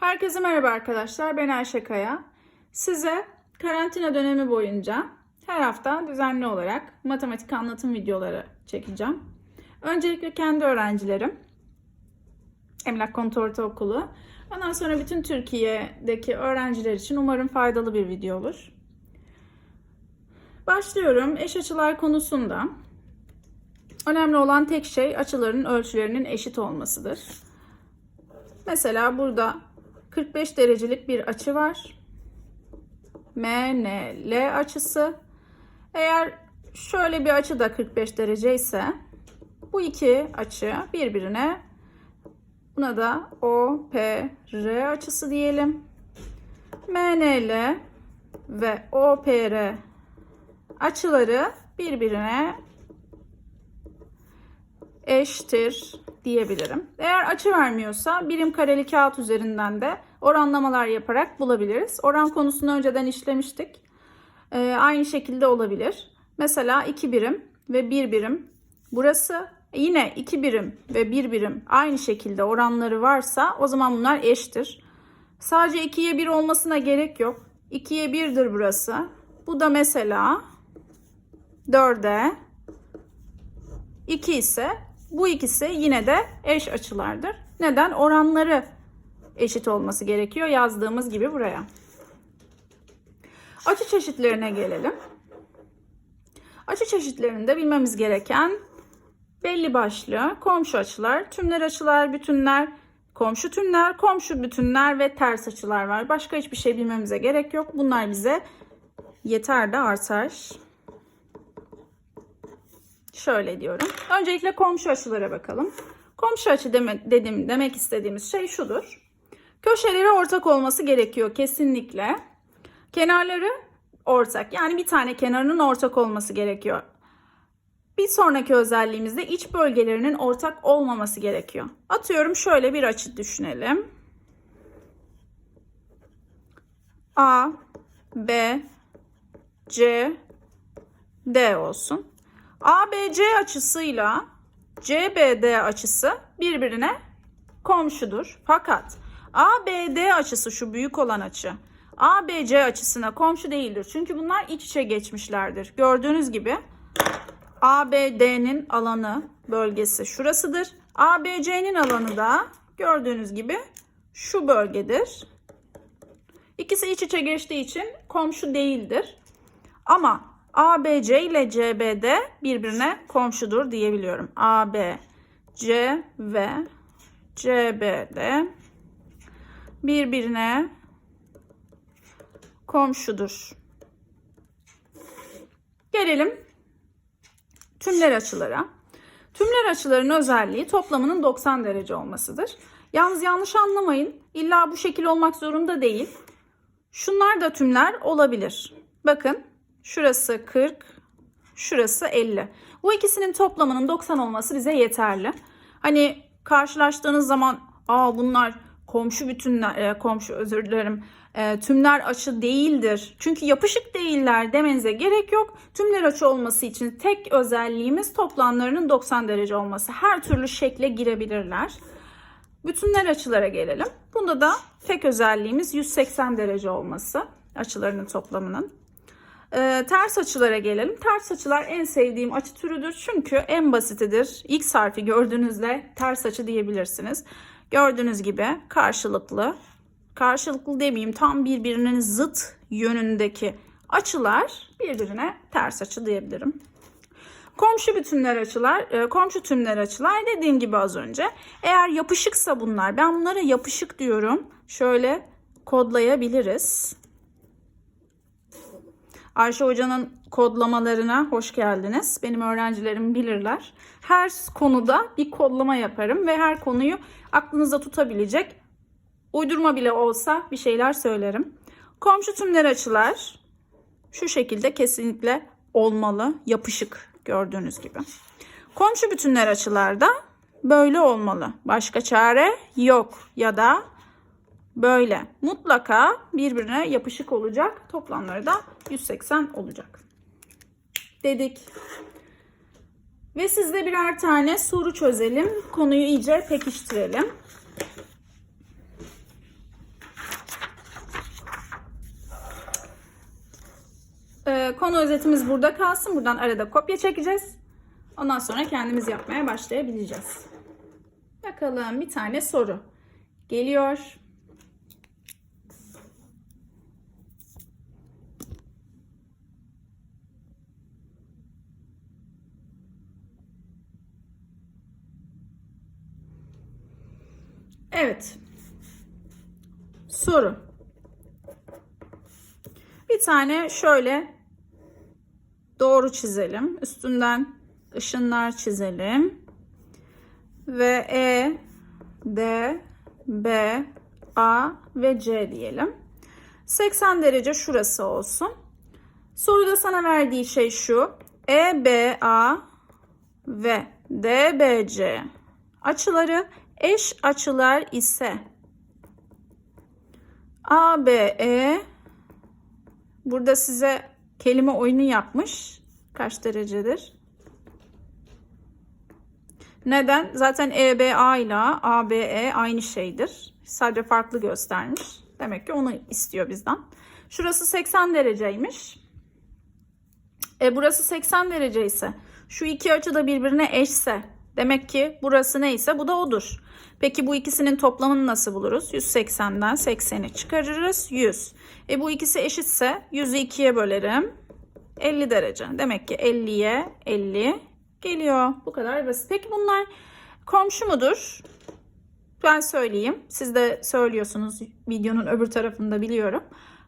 Herkese merhaba arkadaşlar. Ben Ayşe Kaya. Size karantina dönemi boyunca her hafta düzenli olarak matematik anlatım videoları çekeceğim. Öncelikle kendi öğrencilerim. Emlak Kontu Ortaokulu. Ondan sonra bütün Türkiye'deki öğrenciler için umarım faydalı bir video olur. Başlıyorum. Eş açılar konusunda. Önemli olan tek şey açıların ölçülerinin eşit olmasıdır. Mesela burada 45 derecelik bir açı var. MNL açısı. Eğer şöyle bir açı da 45 derece ise bu iki açı birbirine buna da OPR açısı diyelim. MNL ve OPR açıları birbirine eşittir diyebilirim. Eğer açı vermiyorsa birim kareli kağıt üzerinden de oranlamalar yaparak bulabiliriz. Oran konusunu önceden işlemiştik. Ee, aynı şekilde olabilir. Mesela 2 birim ve 1 birim. Burası yine 2 birim ve 1 birim aynı şekilde oranları varsa o zaman bunlar eşittir. Sadece 2'ye 1 olmasına gerek yok. 2'ye 1'dir burası. Bu da mesela 4'e 2 ise bu ikisi yine de eş açılardır. Neden? Oranları eşit olması gerekiyor yazdığımız gibi buraya. Açı çeşitlerine gelelim. Açı çeşitlerinde bilmemiz gereken belli başlı komşu açılar, tümler açılar, bütünler, komşu tümler, komşu bütünler ve ters açılar var. Başka hiçbir şey bilmemize gerek yok. Bunlar bize yeter de artar. Şöyle diyorum. Öncelikle komşu açılara bakalım. Komşu açı deme, dedim, demek istediğimiz şey şudur. Köşeleri ortak olması gerekiyor kesinlikle. Kenarları ortak. Yani bir tane kenarının ortak olması gerekiyor. Bir sonraki özelliğimizde iç bölgelerinin ortak olmaması gerekiyor. Atıyorum şöyle bir açı düşünelim. A, B, C, D olsun. ABC açısıyla CBD açısı birbirine komşudur. Fakat ABD açısı şu büyük olan açı ABC açısına komşu değildir. Çünkü bunlar iç içe geçmişlerdir. Gördüğünüz gibi ABD'nin alanı bölgesi şurasıdır. ABC'nin alanı da gördüğünüz gibi şu bölgedir. İkisi iç içe geçtiği için komşu değildir. Ama ABC ile CBD birbirine komşudur diyebiliyorum. ABC ve CBD birbirine komşudur. Gelelim tümler açılara. Tümler açıların özelliği toplamının 90 derece olmasıdır. Yalnız yanlış anlamayın. İlla bu şekil olmak zorunda değil. Şunlar da tümler olabilir. Bakın Şurası 40, şurası 50. Bu ikisinin toplamının 90 olması bize yeterli. Hani karşılaştığınız zaman aa bunlar komşu bütünler, e, komşu özür dilerim, e, tümler açı değildir. Çünkü yapışık değiller demenize gerek yok. Tümler açı olması için tek özelliğimiz toplamlarının 90 derece olması. Her türlü şekle girebilirler. Bütünler açılara gelelim. Bunda da tek özelliğimiz 180 derece olması açılarının toplamının. Ee, ters açılara gelelim. Ters açılar en sevdiğim açı türüdür. Çünkü en basitidir. X harfi gördüğünüzde ters açı diyebilirsiniz. Gördüğünüz gibi karşılıklı, karşılıklı demeyeyim tam birbirinin zıt yönündeki açılar birbirine ters açı diyebilirim. Komşu bütünler açılar, e, komşu tümler açılar dediğim gibi az önce. Eğer yapışıksa bunlar, ben bunlara yapışık diyorum. Şöyle kodlayabiliriz. Ayşe Hoca'nın kodlamalarına hoş geldiniz. Benim öğrencilerim bilirler. Her konuda bir kodlama yaparım ve her konuyu aklınızda tutabilecek uydurma bile olsa bir şeyler söylerim. Komşu tümler açılar şu şekilde kesinlikle olmalı, yapışık gördüğünüz gibi. Komşu bütünler açılarda böyle olmalı. Başka çare yok ya da böyle. Mutlaka birbirine yapışık olacak. Toplamları da 180 olacak. Dedik. Ve sizde birer tane soru çözelim. Konuyu iyice pekiştirelim. Ee, konu özetimiz burada kalsın. Buradan arada kopya çekeceğiz. Ondan sonra kendimiz yapmaya başlayabileceğiz. Bakalım bir tane soru geliyor. Evet. Soru. Bir tane şöyle doğru çizelim. Üstünden ışınlar çizelim. Ve E, D, B, A ve C diyelim. 80 derece şurası olsun. Soruda sana verdiği şey şu. E, B, A ve D, B, C açıları eş açılar ise A, B, E burada size kelime oyunu yapmış. Kaç derecedir? Neden? Zaten EBA ile ABE aynı şeydir. Sadece farklı göstermiş. Demek ki onu istiyor bizden. Şurası 80 dereceymiş. E burası 80 derece ise şu iki açı da birbirine eşse demek ki burası neyse bu da odur. Peki bu ikisinin toplamını nasıl buluruz? 180'den 80'i çıkarırız. 100. E bu ikisi eşitse 100'ü 2'ye bölerim. 50 derece. Demek ki 50'ye 50 geliyor. Bu kadar basit. Peki bunlar komşu mudur? Ben söyleyeyim. Siz de söylüyorsunuz videonun öbür tarafında biliyorum.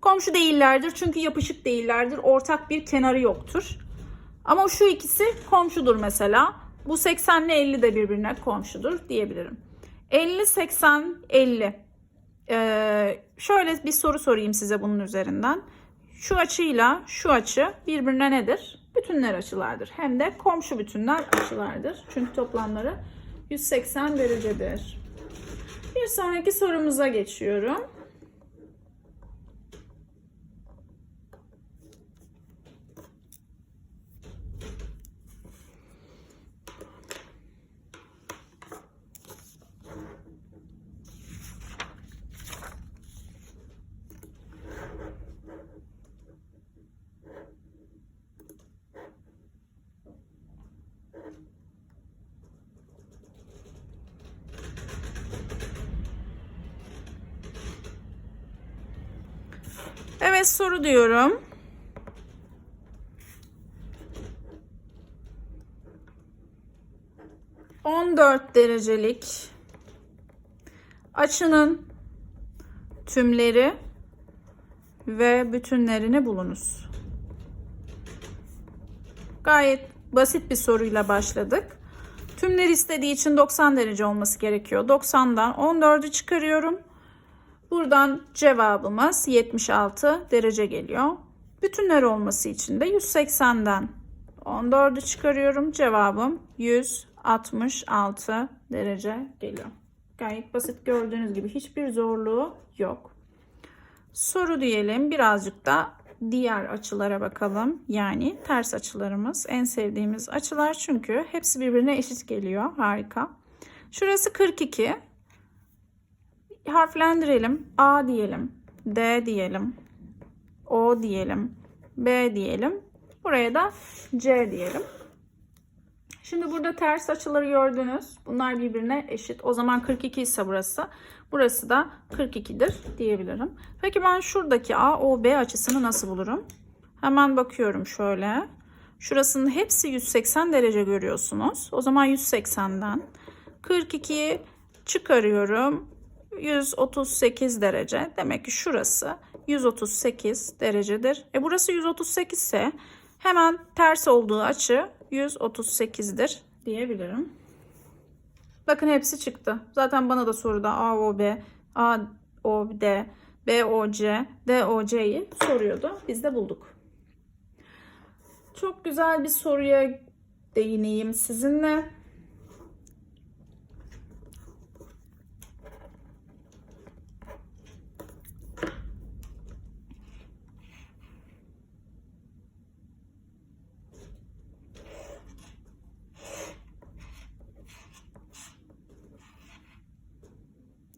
Komşu değillerdir çünkü yapışık değillerdir. Ortak bir kenarı yoktur. Ama şu ikisi komşudur mesela. Bu 80 ile 50 de birbirine komşudur diyebilirim. 50, 80, 50. Ee, şöyle bir soru sorayım size bunun üzerinden. Şu açıyla şu açı birbirine nedir? Bütünler açılardır. Hem de komşu bütünler açılardır. Çünkü toplamları 180 derecedir. Bir sonraki sorumuza geçiyorum. Evet soru diyorum. On dört derecelik açının tümleri ve bütünlerini bulunuz. Gayet basit bir soruyla başladık. Tümleri istediği için 90 derece olması gerekiyor. 90'dan 14'ü çıkarıyorum. Buradan cevabımız 76 derece geliyor. Bütünler olması için de 180'den 14'ü çıkarıyorum. Cevabım 166 derece geliyor. Gayet basit gördüğünüz gibi hiçbir zorluğu yok. Soru diyelim birazcık da diğer açılara bakalım. Yani ters açılarımız en sevdiğimiz açılar çünkü hepsi birbirine eşit geliyor. Harika. Şurası 42 harflendirelim. A diyelim. D diyelim. O diyelim. B diyelim. Buraya da C diyelim. Şimdi burada ters açıları gördünüz. Bunlar birbirine eşit. O zaman 42 ise burası. Burası da 42'dir diyebilirim. Peki ben şuradaki AOB açısını nasıl bulurum? Hemen bakıyorum şöyle. Şurasının hepsi 180 derece görüyorsunuz. O zaman 180'den 42'yi çıkarıyorum. 138 derece. Demek ki şurası 138 derecedir. E burası 138 ise hemen ters olduğu açı 138'dir diyebilirim. Bakın hepsi çıktı. Zaten bana da soruda AOB, AOD, BOC, DOC'yi soruyordu. Biz de bulduk. Çok güzel bir soruya değineyim sizinle.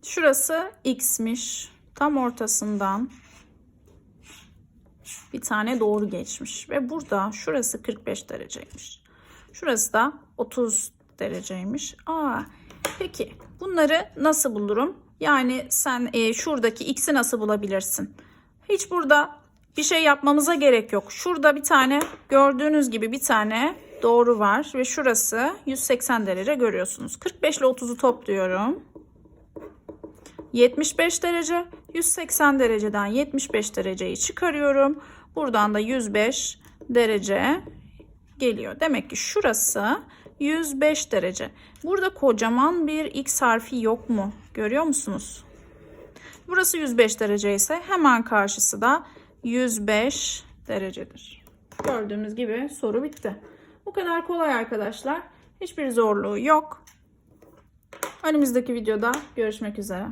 Şurası x'miş. Tam ortasından bir tane doğru geçmiş ve burada şurası 45 dereceymiş. Şurası da 30 dereceymiş. Aa, peki bunları nasıl bulurum? Yani sen e, şuradaki x'i nasıl bulabilirsin? Hiç burada bir şey yapmamıza gerek yok. Şurada bir tane gördüğünüz gibi bir tane doğru var ve şurası 180 derece görüyorsunuz. 45 ile 30'u topluyorum. 75 derece. 180 dereceden 75 dereceyi çıkarıyorum. Buradan da 105 derece geliyor. Demek ki şurası 105 derece. Burada kocaman bir x harfi yok mu? Görüyor musunuz? Burası 105 derece ise hemen karşısı da 105 derecedir. Gördüğümüz gibi soru bitti. Bu kadar kolay arkadaşlar. Hiçbir zorluğu yok. Önümüzdeki videoda görüşmek üzere.